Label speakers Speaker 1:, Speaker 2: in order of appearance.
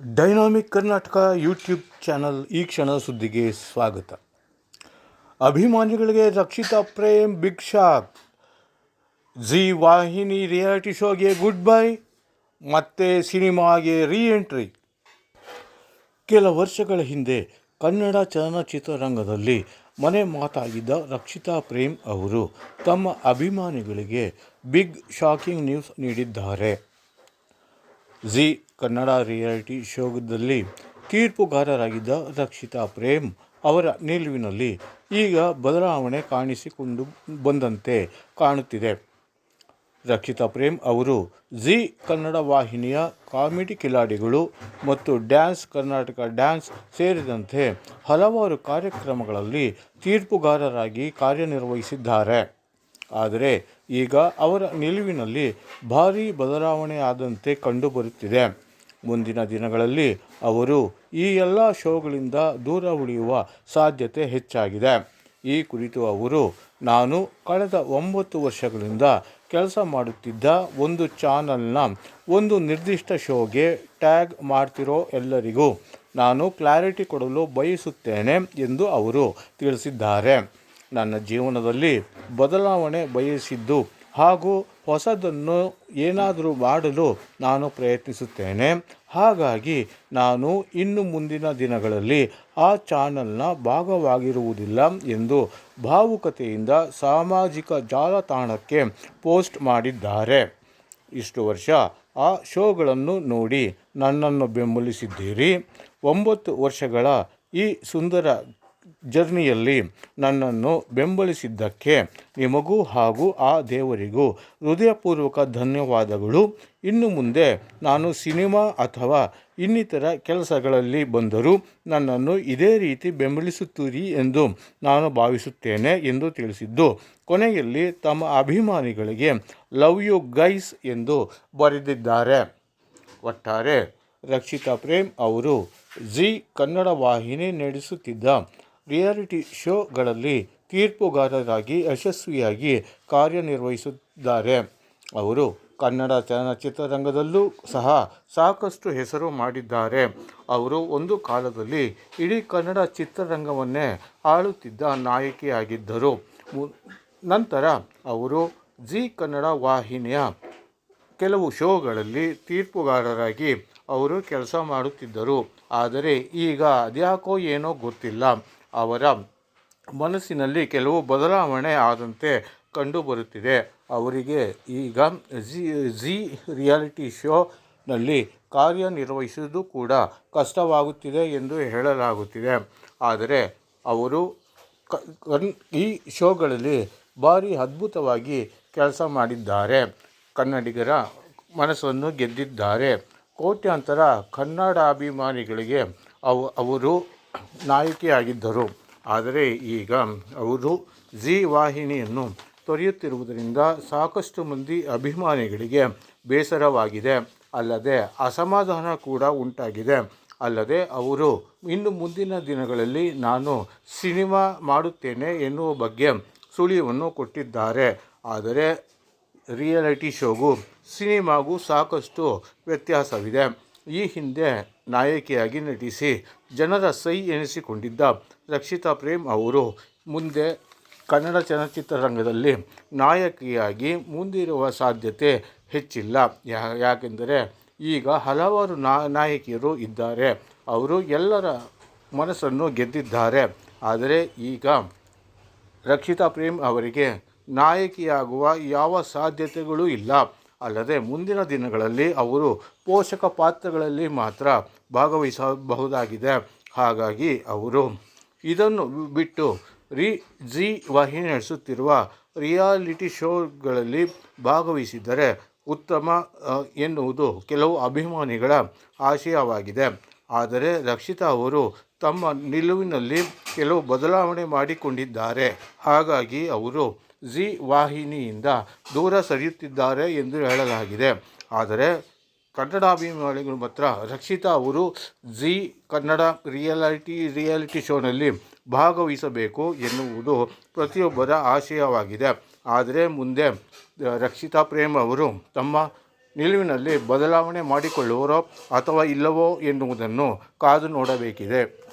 Speaker 1: Dynamic Karnataka YouTube channel ಈ ಕ್ಷಣ ಸುದ್ದಿಗೆ ಸ್ವಾಗತ. ಅಭಿಮಾನಿಗಳಿಗೆ Rakshita Prem, big shock. Zee ವಾಹಿನಿ ರಿಯಾಲಿಟಿ ಶೋಗೆ ಗುಡ್ ಬೈ, ಮತ್ತೆ ಸಿನಿಮಾಗೆ ಎಂಟ್ರಿ ಕೆಲ ವರ್ಷಗಳ ಹಿಂದೆ ಕನ್ನಡ ಚಲನಚಿತ್ರರಂಗದಲ್ಲಿ ಮನೆ ಮಾತಾಗಿದ್ದ ರಕ್ಷಿತಾ ಪ್ರೇಮ್ ಅವರು ತಮ್ಮ ಅಭಿಮಾನಿಗಳಿಗೆ ಬಿಗ್ ಶಾಕಿಂಗ್ ನ್ಯೂಸ್ ನೀಡಿದ್ದಾರೆ. ಜಿ ಕನ್ನಡ ರಿಯಾಲಿಟಿ ಶೋದಲ್ಲಿ ತೀರ್ಪುಗಾರರಾಗಿದ್ದ ರಕ್ಷಿತಾ ಪ್ರೇಮ್ ಅವರ ನಿಲುವಿನಲ್ಲಿ ಈಗ ಬದಲಾವಣೆ ಕಾಣಿಸಿಕೊಂಡು ಬಂದಂತೆ ಕಾಣುತ್ತಿದೆ. ರಕ್ಷಿತಾ ಪ್ರೇಮ್ ಅವರು ಜಿ ಕನ್ನಡ ವಾಹಿನಿಯ ಕಾಮಿಡಿ ಕಿಲಾಡಿಗಳು ಮತ್ತು ಡ್ಯಾನ್ಸ್, ಕರ್ನಾಟಕ ಡ್ಯಾನ್ಸ್ ಸೇರಿದಂತೆ ಹಲವಾರು ಕಾರ್ಯಕ್ರಮಗಳಲ್ಲಿ ತೀರ್ಪುಗಾರರಾಗಿ ಕಾರ್ಯನಿರ್ವಹಿಸಿದ್ದಾರೆ. ಆದರೆ ಈಗ ಅವರ ನಿಲುವಿನಲ್ಲಿ ಭಾರೀ ಬದಲಾವಣೆ ಆದಂತೆ ಕಂಡುಬರುತ್ತಿದೆ. ಮುಂದಿನ ದಿನಗಳಲ್ಲಿ ಅವರು ಈ ಎಲ್ಲ ಶೋಗಳಿಂದ ದೂರ ಉಳಿಯುವ ಸಾಧ್ಯತೆ ಹೆಚ್ಚಾಗಿದೆ. ಈ ಕುರಿತು ಅವರು, ನಾನು ಕಳೆದ ಒಂಬತ್ತು ವರ್ಷಗಳಿಂದ ಕೆಲಸ ಮಾಡುತ್ತಿದ್ದ ಒಂದು ಚಾನಲ್ನ ಒಂದು ನಿರ್ದಿಷ್ಟ ಶೋಗೆ ಟ್ಯಾಗ್ ಮಾಡ್ತಿರೋ ಎಲ್ಲರಿಗೂ ನಾನು ಕ್ಲಾರಿಟಿ ಕೊಡಲು ಬಯಸುತ್ತೇನೆ ಎಂದು ಅವರು ತಿಳಿಸಿದ್ದಾರೆ. ನನ್ನ ಜೀವನದಲ್ಲಿ ಬದಲಾವಣೆ ಬಯಸಿದ್ದು ಹಾಗೂ ಹೊಸದನ್ನು ಏನಾದರೂ ಮಾಡಲು ನಾನು ಪ್ರಯತ್ನಿಸುತ್ತೇನೆ. ಹಾಗಾಗಿ ನಾನು ಇನ್ನು ಮುಂದಿನ ದಿನಗಳಲ್ಲಿ ಆ ಚಾನಲ್ನ ಭಾಗವಾಗಿರುವುದಿಲ್ಲ ಎಂದು ಭಾವುಕತೆಯಿಂದ ಸಾಮಾಜಿಕ ಜಾಲತಾಣಕ್ಕೆ ಪೋಸ್ಟ್ ಮಾಡಿದ್ದಾರೆ. ಇಷ್ಟು ವರ್ಷ ಆ ಶೋಗಳನ್ನು ನೋಡಿ ನನ್ನನ್ನು ಬೆಂಬಲಿಸಿದ್ದೀರಿ. ಒಂಬತ್ತು ವರ್ಷಗಳ ಈ ಸುಂದರ ಜರ್ನಿಯಲ್ಲಿ ನನ್ನನ್ನು ಬೆಂಬಲಿಸಿದ್ದಕ್ಕೆ ನಿಮಗೂ ಹಾಗೂ ಆ ದೇವರಿಗೂ ಹೃದಯಪೂರ್ವಕ ಧನ್ಯವಾದಗಳು. ಇನ್ನು ಮುಂದೆ ನಾನು ಸಿನಿಮಾ ಅಥವಾ ಇನ್ನಿತರ ಕೆಲಸಗಳಲ್ಲಿ ಬಂದರೂ ನನ್ನನ್ನು ಇದೇ ರೀತಿ ಬೆಂಬಲಿಸುತ್ತೀರಿ ಎಂದು ನಾನು ಭಾವಿಸುತ್ತೇನೆ ಎಂದು ತಿಳಿಸಿದ್ದು. ಕೊನೆಯಲ್ಲಿ ತಮ್ಮ ಅಭಿಮಾನಿಗಳಿಗೆ ಲವ್ ಯು ಗೈಸ್ ಎಂದು ಬರೆದಿದ್ದಾರೆ. ಒಟ್ಟಾರೆ ರಕ್ಷಿತಾ ಪ್ರೇಮ್ ಅವರು ಜಿ ಕನ್ನಡ ವಾಹಿನಿ ನಡೆಸುತ್ತಿದ್ದ ರಿಯಾಲಿಟಿ ಶೋಗಳಲ್ಲಿ ತೀರ್ಪುಗಾರರಾಗಿ ಯಶಸ್ವಿಯಾಗಿ ಕಾರ್ಯನಿರ್ವಹಿಸುತ್ತಿದ್ದಾರೆ ಅವರು ಕನ್ನಡ ಚಲನಚಿತ್ರರಂಗದಲ್ಲೂ ಸಹ ಸಾಕಷ್ಟು ಹೆಸರು ಮಾಡಿದ್ದಾರೆ. ಅವರು ಒಂದು ಕಾಲದಲ್ಲಿ ಇಡೀ ಕನ್ನಡ ಚಿತ್ರರಂಗವನ್ನೇ ಆಳುತ್ತಿದ್ದ ನಾಯಕಿಯಾಗಿದ್ದರು. ನಂತರ ಅವರು ಜಿ ಕನ್ನಡ ವಾಹಿನಿಯ ಕೆಲವು ಶೋಗಳಲ್ಲಿ ತೀರ್ಪುಗಾರರಾಗಿ ಅವರು ಕೆಲಸ ಮಾಡುತ್ತಿದ್ದರು. ಆದರೆ ಈಗ ಅದ್ಯಾಕೋ ಏನೋ ಗೊತ್ತಿಲ್ಲ. ಅವರ ಮನಸ್ಸಿನಲ್ಲಿ ಕೆಲವು ಬದಲಾವಣೆ ಆದಂತೆ ಕಂಡುಬರುತ್ತಿದೆ. ಅವರಿಗೆ ಈಗ ಜಿ ಜಿ ರಿಯಾಲಿಟಿ ಶೋನಲ್ಲಿ ಕಾರ್ಯನಿರ್ವಹಿಸುವುದು ಕೂಡ ಕಷ್ಟವಾಗುತ್ತಿದೆ ಎಂದು ಹೇಳಲಾಗುತ್ತಿದೆ. ಆದರೆ ಅವರು ಈ ಶೋಗಳಲ್ಲಿ ಭಾರಿ ಅದ್ಭುತವಾಗಿ ಕೆಲಸ ಮಾಡಿದ್ದಾರೆ. ಕನ್ನಡಿಗರ ಮನಸ್ಸನ್ನು ಗೆದ್ದಿದ್ದಾರೆ. ಕೋಟ್ಯಾಂತರ ಕನ್ನಡಾಭಿಮಾನಿಗಳಿಗೆ ಅವು, ಅವರು ನಾಯಕಿಯಾಗಿದ್ದರು. ಆದರೆ ಈಗ ಅವರು ಜಿ ವಾಹಿನಿಯನ್ನು ತೊರೆಯುತ್ತಿರುವುದರಿಂದ ಸಾಕಷ್ಟು ಮಂದಿ ಅಭಿಮಾನಿಗಳಿಗೆ ಬೇಸರವಾಗಿದೆ. ಅಲ್ಲದೆ ಅಸಮಾಧಾನ ಕೂಡ ಉಂಟಾಗಿದೆ. ಅಲ್ಲದೆ ಅವರು, ಇನ್ನು ಮುಂದಿನ ದಿನಗಳಲ್ಲಿ ನಾನು ಸಿನಿಮಾ ಮಾಡುತ್ತೇನೆ ಎನ್ನುವ ಬಗ್ಗೆ ಸುಳಿವನ್ನು ಕೊಟ್ಟಿದ್ದಾರೆ. ಆದರೆ ರಿಯಾಲಿಟಿ ಶೋಗೂ ಸಿನಿಮಾಗೂ ಸಾಕಷ್ಟು ವ್ಯತ್ಯಾಸವಿದೆ. ಈ ಹಿಂದೆ ನಾಯಕಿಯಾಗಿ ನಟಿಸಿ ಜನರ ಸೈ ಎನಿಸಿಕೊಂಡಿದ್ದ ರಕ್ಷಿತಾ ಪ್ರೇಮ್ ಅವರು ಮುಂದೆ ಕನ್ನಡ ಚಲನಚಿತ್ರರಂಗದಲ್ಲಿ ನಾಯಕಿಯಾಗಿ ಮುಂದಿರುವ ಸಾಧ್ಯತೆ ಹೆಚ್ಚಿಲ್ಲ. ಯಾಕೆಂದರೆ ಈಗ ಹಲವಾರು ನಾಯಕಿಯರು ಇದ್ದಾರೆ. ಅವರು ಎಲ್ಲರ ಮನಸ್ಸನ್ನು ಗೆದ್ದಿದ್ದಾರೆ. ಆದರೆ ಈಗ ರಕ್ಷಿತಾ ಪ್ರೇಮ್ ಅವರಿಗೆ ನಾಯಕಿಯಾಗುವ ಯಾವ ಸಾಧ್ಯತೆಗಳೂ ಇಲ್ಲ. ಅಲ್ಲದೆ ಮುಂದಿನ ದಿನಗಳಲ್ಲಿ ಅವರು ಪೋಷಕ ಪಾತ್ರಗಳಲ್ಲಿ ಮಾತ್ರ ಭಾಗವಹಿಸಬಹುದಾಗಿದೆ. ಹಾಗಾಗಿ ಅವರು ಇದನ್ನು ಬಿಟ್ಟು ರಿ, ಜಿ ವಾಹಿನಿ ನಡೆಸುತ್ತಿರುವ ರಿಯಾಲಿಟಿ ಶೋಗಳಲ್ಲಿ ಭಾಗವಹಿಸಿದರೆ ಉತ್ತಮ ಎನ್ನುವುದು ಕೆಲವು ಅಭಿಮಾನಿಗಳ ಆಶಯವಾಗಿದೆ. ಆದರೆ ರಕ್ಷಿತಾ ಅವರು ತಮ್ಮ ನಿಲುವಿನಲ್ಲಿ ಕೆಲವು ಬದಲಾವಣೆ ಮಾಡಿಕೊಂಡಿದ್ದಾರೆ. ಹಾಗಾಗಿ ಅವರು ಜಿ ವಾಹಿನಿಯಿಂದ ದೂರ ಸರಿಯುತ್ತಿದ್ದಾರೆ ಎಂದು ಹೇಳಲಾಗಿದೆ. ಆದರೆ ಕನ್ನಡಾಭಿಮಾನಿಗಳು ಮಾತ್ರ ರಕ್ಷಿತಾ ಅವರು ಜಿ ಕನ್ನಡ ರಿಯಾಲಿಟಿ ರಿಯಾಲಿಟಿ ಶೋನಲ್ಲಿ ಭಾಗವಹಿಸಬೇಕು ಎನ್ನುವುದು ಪ್ರತಿಯೊಬ್ಬರ ಆಶಯವಾಗಿದೆ. ಆದರೆ ಮುಂದೆ ರಕ್ಷಿತಾ ಪ್ರೇಮ್ ಅವರು ತಮ್ಮ ನಿಲುವಿನಲ್ಲಿ ಬದಲಾವಣೆ ಮಾಡಿಕೊಳ್ಳುವರೋ ಅಥವಾ ಇಲ್ಲವೋ ಎನ್ನುವುದನ್ನು ಕಾದು ನೋಡಬೇಕಿದೆ.